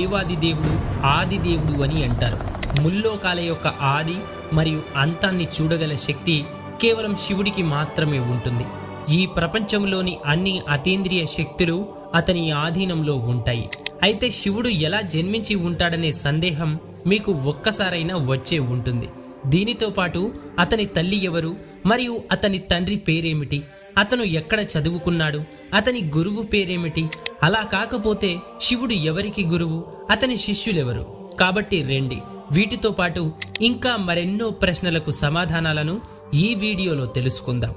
దేవాది దేవుడు ఆది దేవుడు అని అంటారు. ముల్లోకాల యొక్క ఆది మరియు అంతాన్ని చూడగల శక్తి కేవలం శివుడికి మాత్రమే ఉంటుంది. ఈ ప్రపంచంలోని అన్ని అతీంద్రియ శక్తులు అతని ఆధీనంలో ఉంటాయి. అయితే శివుడు ఎలా జన్మించి ఉంటాడనే సందేహం మీకు ఒక్కసారైనా వచ్చే ఉంటుంది. దీనితో పాటు అతని తల్లి ఎవరు మరియు అతని తండ్రి పేరేమిటి? అతను ఎక్కడ చదువుకున్నాడు? అతని గురువు పేరేమిటి? అలా కాకపోతే శివుడు ఎవరికి గురువు? అతని శిష్యులెవరు? కాబట్టి రండి. వీటితో పాటు ఇంకా మరెన్నో ప్రశ్నలకు సమాధానాలను ఈ వీడియోలో తెలుసుకుందాం.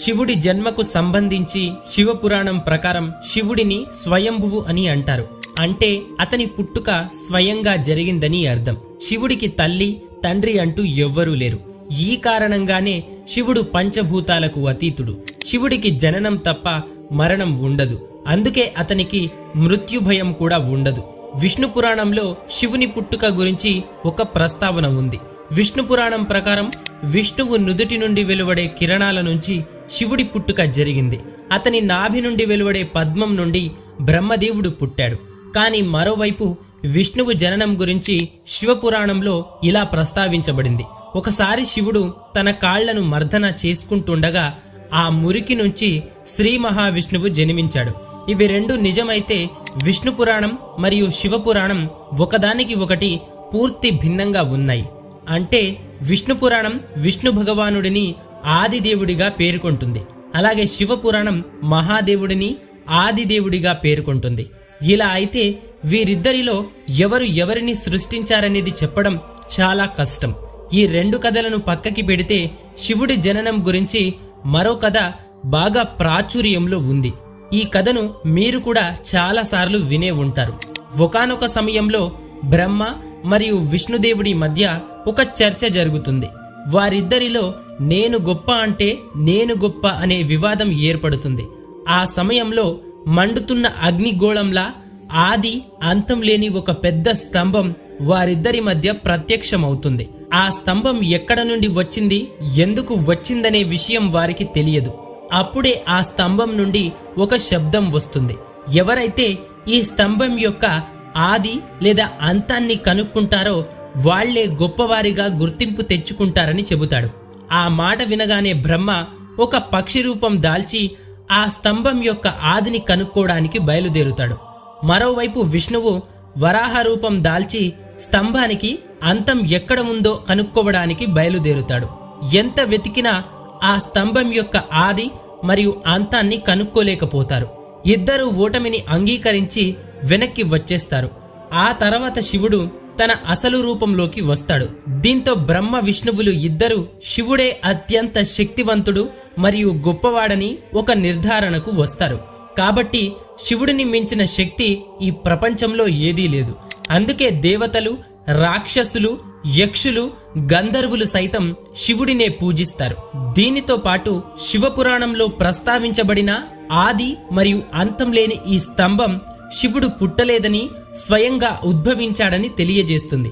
శివుడి జన్మకు సంబంధించి శివపురాణం ప్రకారం శివుడిని స్వయంభువు అని అంటారు. అంటే అతని పుట్టుక స్వయంగా జరిగిందని అర్థం. శివుడికి తల్లి తండ్రి అంటూ ఎవ్వరూ లేరు. ఈ కారణంగానే శివుడు పంచభూతాలకు అతీతుడు. శివుడికి జననం తప్ప మరణం ఉండదు. అందుకే అతనికి మృత్యుభయం కూడా ఉండదు. విష్ణు పురాణంలో శివుని పుట్టుక గురించి ఒక ప్రస్తావన ఉంది. విష్ణు పురాణం ప్రకారం విష్ణువు నుదుటి నుండి వెలువడే కిరణాల నుంచి శివుడి పుట్టుక జరిగింది. అతని నాభి నుండి వెలువడే పద్మం నుండి బ్రహ్మదేవుడు పుట్టాడు. కానీ మరోవైపు విష్ణువు జననం గురించి శివపురాణంలో ఇలా ప్రస్తావించబడింది. ఒకసారి శివుడు తన కాళ్ళను మర్దన చేసుకుంటుండగా ఆ మురికి నుంచి శ్రీ మహావిష్ణువు జన్మించాడు. ఇవి రెండు నిజమైతే విష్ణు పురాణం మరియు శివపురాణం ఒకదానికి ఒకటి పూర్తి భిన్నంగా ఉన్నాయి. అంటే విష్ణు పురాణం విష్ణు భగవానుడిని ఆదిదేవుడిగా పేర్కొంటుంది. అలాగే శివపురాణం మహాదేవుడిని ఆదిదేవుడిగా పేర్కొంటుంది. ఇలా అయితే వీరిద్దరిలో ఎవరు ఎవరిని సృష్టించారనేది చెప్పడం చాలా కష్టం. ఈ రెండు కథలను పక్కకి పెడితే శివుడి జననం గురించి మరో కథ బాగా ప్రాచుర్యంలో ఉంది. ఈ కథను మీరు కూడా చాలాసార్లు వినే ఉంటారు. ఒకానొక సమయంలో బ్రహ్మ మరియు విష్ణుదేవుడి మధ్య ఒక చర్చ జరుగుతుంది. వారిద్దరిలో నేను గొప్ప అంటే నేను గొప్ప అనే వివాదం ఏర్పడుతుంది. ఆ సమయంలో మండుతున్న అగ్నిగోళంలా ఆది అంతం లేని ఒక పెద్ద స్తంభం వారిద్దరి మధ్య ప్రత్యక్షమవుతుంది. ఆ స్తంభం ఎక్కడ నుండి వచ్చింది ఎందుకు వచ్చిందనే విషయం వారికి తెలియదు. అప్పుడే ఆ స్తంభం నుండి ఒక శబ్దం వస్తుంది. ఎవరైతే ఈ స్తంభం యొక్క ఆది లేదా అంతాన్ని కనుక్కుంటారో వాళ్ళే గొప్పవారిగా గుర్తింపు తెచ్చుకుంటారని చెబుతాడు. ఆ మాట వినగానే బ్రహ్మ ఒక పక్షి రూపం దాల్చి ఆ స్తంభం యొక్క ఆదిని కనుక్కోవడానికి బయలుదేరుతాడు. మరోవైపు విష్ణువు వరాహ రూపం దాల్చి స్తంభానికి అంతం ఎక్కడ ఉందో కనుక్కోవడానికి బయలుదేరుతాడు. ఎంత వెతికినా ఆ స్తంభం యొక్క ఆది మరియు అంతాన్ని కనుక్కోలేకపోతారు. ఇద్దరు ఓటమిని అంగీకరించి వెనక్కి వచ్చేస్తారు. ఆ తర్వాత శివుడు తన అసలు రూపంలోకి వస్తాడు. దీంతో బ్రహ్మ విష్ణువులు ఇద్దరు శివుడే అత్యంత శక్తివంతుడు మరియు గొప్పవాడని ఒక నిర్ధారణకు వస్తారు. కాబట్టి శివుడిని మించిన శక్తి ఈ ప్రపంచంలో ఏదీ లేదు. అందుకే దేవతలు రాక్షసులు యక్షులు గంధర్వులు సైతం శివుడినే పూజిస్తారు. దీనితో పాటు శివపురాణంలో ప్రస్తావించబడిన ఆది మరియు అంతం లేని ఈ స్తంభం శివుడు పుట్టలేదని స్వయంగా ఉద్భవించాడని తెలియజేస్తుంది.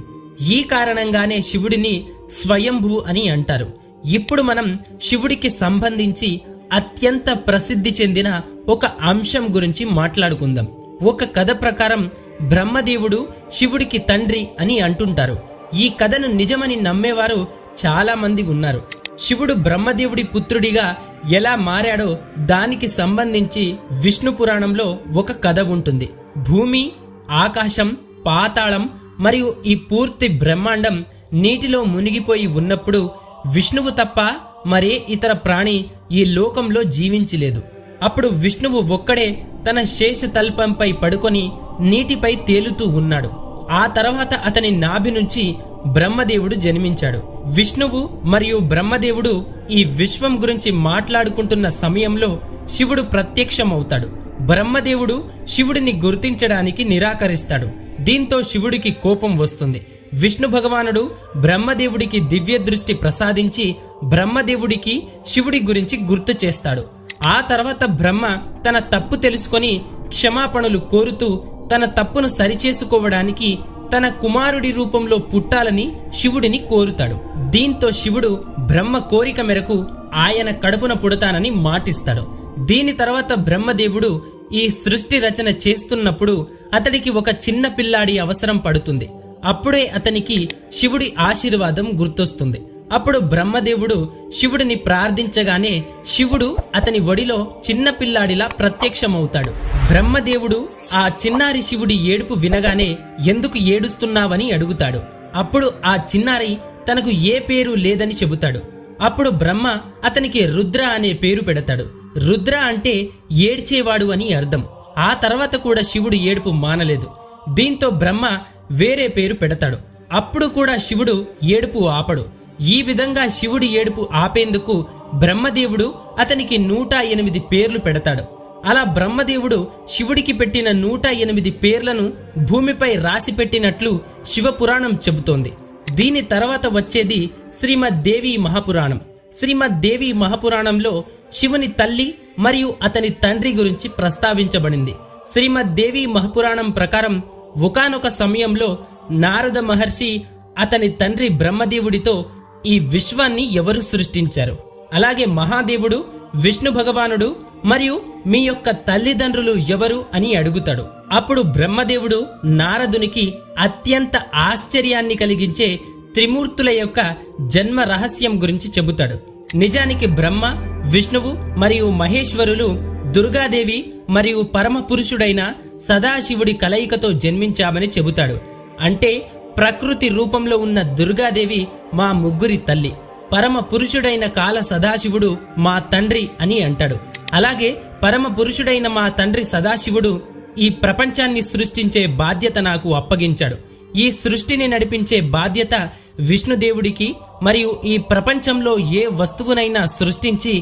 ఈ కారణంగానే శివుడిని స్వయంభూ అని అంటారు. ఇప్పుడు మనం శివుడికి సంబంధించి అత్యంత ప్రసిద్ధి చెందిన ఒక అంశం గురించి మాట్లాడుకుందాం. ఒక కథ ప్రకారం బ్రహ్మదేవుడు శివుడికి తండ్రి అని అంటుంటారు. ఈ కథను నిజమని నమ్మేవారు చాలా మంది ఉన్నారు. శివుడు బ్రహ్మదేవుడి పుత్రుడిగా ఎలా మారాడో దానికి సంబంధించి విష్ణు పురాణంలో ఒక కథ ఉంటుంది. భూమి ఆకాశం పాతాళం మరియు ఈ పూర్తి బ్రహ్మాండం నీటిలో మునిగిపోయి ఉన్నప్పుడు విష్ణువు తప్ప మరే ఇతర ప్రాణి ఈ లోకంలో జీవించలేదు. అప్పుడు విష్ణువు ఒక్కడే తన శేషతల్పంపై పడుకొని నీటిపై తేలుతూ ఉన్నాడు. ఆ తర్వాత అతని నాభి నుంచి బ్రహ్మదేవుడు జన్మించాడు. విష్ణువు మరియు బ్రహ్మదేవుడు ఈ విశ్వం గురించి మాట్లాడుకుంటున్న సమయంలో శివుడు ప్రత్యక్షమవుతాడు. బ్రహ్మదేవుడు శివుడిని గుర్తించడానికి నిరాకరిస్తాడు. దీంతో శివుడికి కోపం వస్తుంది. విష్ణు భగవానుడు బ్రహ్మదేవుడికి దివ్య దృష్టి ప్రసాదించి బ్రహ్మదేవుడికి శివుడి గురించి గుర్తు చేస్తాడు. ఆ తర్వాత బ్రహ్మ తన తప్పు తెలుసుకొని క్షమాపణలు కోరుతూ తన తప్పును సరిచేసుకోవడానికి తన కుమారుడి రూపంలో పుట్టాలని శివుడిని కోరుతాడు. దీంతో శివుడు బ్రహ్మ కోరిక మేరకు ఆయన కడుపున పుడతానని మాటిస్తాడు. దీని తర్వాత బ్రహ్మదేవుడు ఈ సృష్టి రచన చేస్తున్నప్పుడు అతడికి ఒక చిన్న పిల్లాడి అవసరం పడుతుంది. అప్పుడే అతనికి శివుడి ఆశీర్వాదం గుర్తొస్తుంది. అప్పుడు బ్రహ్మదేవుడు శివుడిని ప్రార్థించగానే శివుడు అతని ఒడిలో చిన్న పిల్లాడిలా ప్రత్యక్షమవుతాడు. బ్రహ్మదేవుడు ఆ చిన్నారి శివుడి ఏడుపు వినగానే ఎందుకు ఏడుస్తున్నావని అడుగుతాడు. అప్పుడు ఆ చిన్నారి తనకు ఏ పేరు లేదని చెబుతాడు. అప్పుడు బ్రహ్మ అతనికి రుద్ర అనే పేరు పెడతాడు. రుద్ర అంటే ఏడ్చేవాడు అని అర్థం. ఆ తర్వాత కూడా శివుడు ఏడుపు మానలేదు. దీంతో బ్రహ్మ వేరే పేరు పెడతాడు. అప్పుడు కూడా శివుడు ఏడుపు ఆపడు. ఈ విధంగా శివుడి ఏడుపు ఆపేందుకు బ్రహ్మదేవుడు అతనికి నూట ఎనిమిది పేర్లు పెడతాడు. అలా బ్రహ్మదేవుడు శివుడికి పెట్టిన నూట ఎనిమిది పేర్లను భూమిపై రాసి పెట్టినట్లు శివపురాణం చెబుతోంది. దీని తర్వాత వచ్చేది శ్రీమద్ దేవి మహాపురాణం. శ్రీమద్ దేవి మహాపురాణంలో శివుని తల్లి మరియు అతని తండ్రి గురించి ప్రస్తావించబడింది. శ్రీమద్ దేవి మహాపురాణం ప్రకారం ఒకానొక సమయంలో నారద మహర్షి అతని తండ్రి బ్రహ్మదేవుడితో ఈ విశ్వాన్ని ఎవరు సృష్టించారు? అలాగే మహాదేవుడు విష్ణు భగవానుడు మరియు మీ యొక్క తల్లిదండ్రులు ఎవరు అని అడుగుతాడు. అప్పుడు బ్రహ్మదేవుడు నారదునికి అత్యంత ఆశ్చర్యాన్ని కలిగించే త్రిమూర్తుల యొక్క జన్మ రహస్యం గురించి చెబుతాడు. నిజానికి బ్రహ్మ విష్ణువు మరియు మహేశ్వరులు దుర్గాదేవి మరియు పరమ పురుషుడైన సదాశివుడి కలయికతో జన్మించామని చెబుతాడు. అంటే ప్రకృతి రూపంలో ఉన్న దుర్గాదేవి మా ముగ్గురి తల్లి. పరమ పురుషుడైన కాల సదాశివుడు మా తండ్రి అని అంటాడు. అలాగే పరమ పురుషుడైన మా తండ్రి సదాశివుడు ఈ ప్రపంచాన్ని సృష్టించే బాధ్యత నాకు అప్పగించాడు. ఈ సృష్టిని నడిపించే బాధ్యత విష్ణుదేవుడికి మరియు ఈ ప్రపంచంలో ఏ వస్తువునైనా సృష్టించి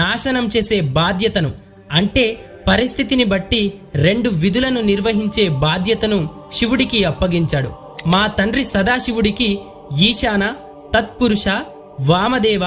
నాశనం చేసే బాధ్యతను అంటే పరిస్థితిని బట్టి రెండు విధులను నిర్వహించే బాధ్యతను శివుడికి అప్పగించాడు. మా తండ్రి సదాశివుడికి ఈశాన తత్పురుష వామదేవ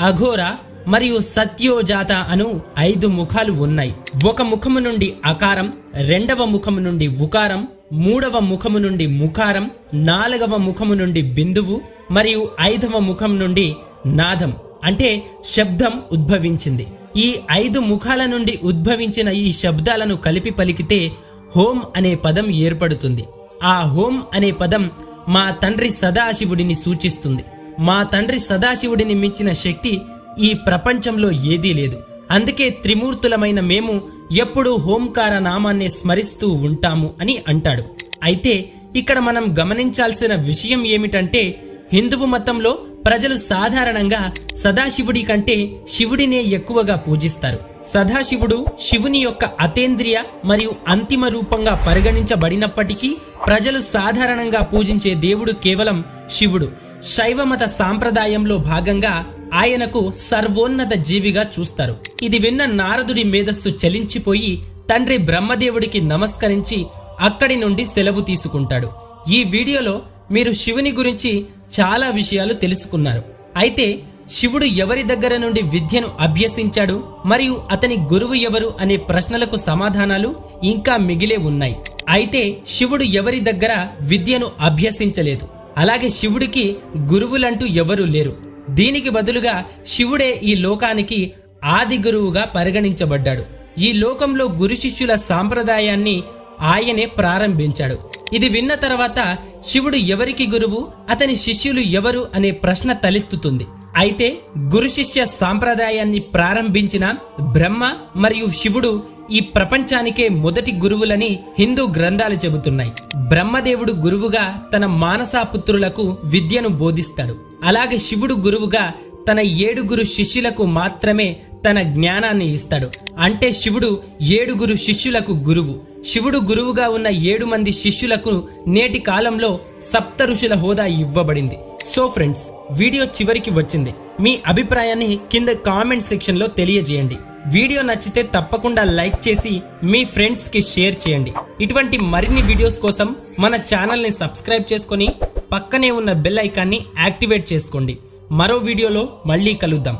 అఘోర మరియు సత్యోజాత అను ఐదు ముఖాలు ఉన్నాయి. ఒక ముఖము నుండి అకారం రెండవ ముఖము నుండి ఉకారం మూడవ ముఖము నుండి ముఖారం నాలుగవ ముఖము నుండి బిందువు మరియు ఐదవ ముఖం నుండి నాదం. అంటే శబ్దం ఉద్భవించింది. ఈ ఐదు ముఖాల నుండి ఉద్భవించిన ఈ శబ్దాలను కలిపి పలికితే హోం అనే పదం ఏర్పడుతుంది. ఆ హోం అనే పదం మా తండ్రి సదాశివుడిని సూచిస్తుంది. మా తండ్రి సదాశివుడిని మించిన శక్తి ఈ ప్రపంచంలో ఏదీ లేదు. అందుకే త్రిమూర్తులమైన మేము ఎప్పుడూ హోంకార నామాన్ని స్మరిస్తూ ఉంటాము అని అంటాడు. అయితే ఇక్కడ మనం గమనించాల్సిన విషయం ఏమిటంటే హిందువు మతంలో ప్రజలు సాధారణంగా సదాశివుడి కంటే శివుడినే ఎక్కువగా పూజిస్తారు. సదాశివుడు శివుని యొక్క అతేంద్రియ మరియు అంతిమ రూపంగా పరిగణించబడినప్పటికీ ప్రజలు సాధారణంగా పూజించే దేవుడు కేవలం శివుడు. శైవమత సాంప్రదాయంలో భాగంగా ఆయనకు సర్వోన్నత జీవిగా చూస్తారు. ఇది విన్న నారదుడి మేధస్సు చలించిపోయి తండ్రి బ్రహ్మదేవుడికి నమస్కరించి అక్కడి నుండి సెలవు తీసుకుంటాడు. ఈ వీడియోలో మీరు శివుని గురించి చాలా విషయాలు తెలుసుకున్నారు. అయితే శివుడు ఎవరి దగ్గర నుండి విద్యను అభ్యసించాడు? మరియు అతని గురువు ఎవరు అనే ప్రశ్నలకు సమాధానాలు ఇంకా మిగిలే ఉన్నాయి. అయితే శివుడు ఎవరి దగ్గర విద్యను అభ్యసించలేదు? అలాగే శివుడికి గురువులంటూ ఎవరూ లేరు. దీనికి బదులుగా శివుడే ఈ లోకానికి ఆది గురువుగా పరిగణించబడ్డాడు. ఈ లోకంలో గురు శిష్యుల సాంప్రదాయాన్ని ఆయనే ప్రారంభించాడు. ఇది విన్న తర్వాత శివుడు ఎవరికి గురువు? అతని శిష్యులు ఎవరు? అనే ప్రశ్న తలెత్తుతుంది. అయితే గురు శిష్య సాంప్రదాయాన్ని ప్రారంభించిన బ్రహ్మ మరియు శివుడు ఈ ప్రపంచానికే మొదటి గురువులని హిందూ గ్రంథాలు చెబుతున్నాయి. బ్రహ్మదేవుడు గురువుగా తన మానసాపుత్రులకు విద్యను బోధిస్తాడు. అలాగే శివుడు గురువుగా తన ఏడుగురు శిష్యులకు మాత్రమే తన జ్ఞానాన్ని ఇస్తాడు. అంటే శివుడు ఏడుగురు శిష్యులకు గురువు. శివుడు గురువుగా ఉన్న ఏడు మంది శిష్యులకు నేటి కాలంలో సప్త ఋషుల హోదా ఇవ్వబడింది. సో ఫ్రెండ్స్ వీడియో చివరికి వచ్చింది. మీ అభిప్రాయాన్ని కింద కామెంట్ సెక్షన్లో తెలియజేయండి. వీడియో నచ్చితే తప్పకుండా లైక్ చేసి మీ ఫ్రెండ్స్కి షేర్ చేయండి. ఇటువంటి మరిన్ని వీడియోస్ కోసం మన ఛానల్ని సబ్స్క్రైబ్ చేసుకొని పక్కనే ఉన్న బెల్ ఐకాన్ని యాక్టివేట్ చేసుకోండి. మరో వీడియోలో మళ్ళీ కలుద్దాం.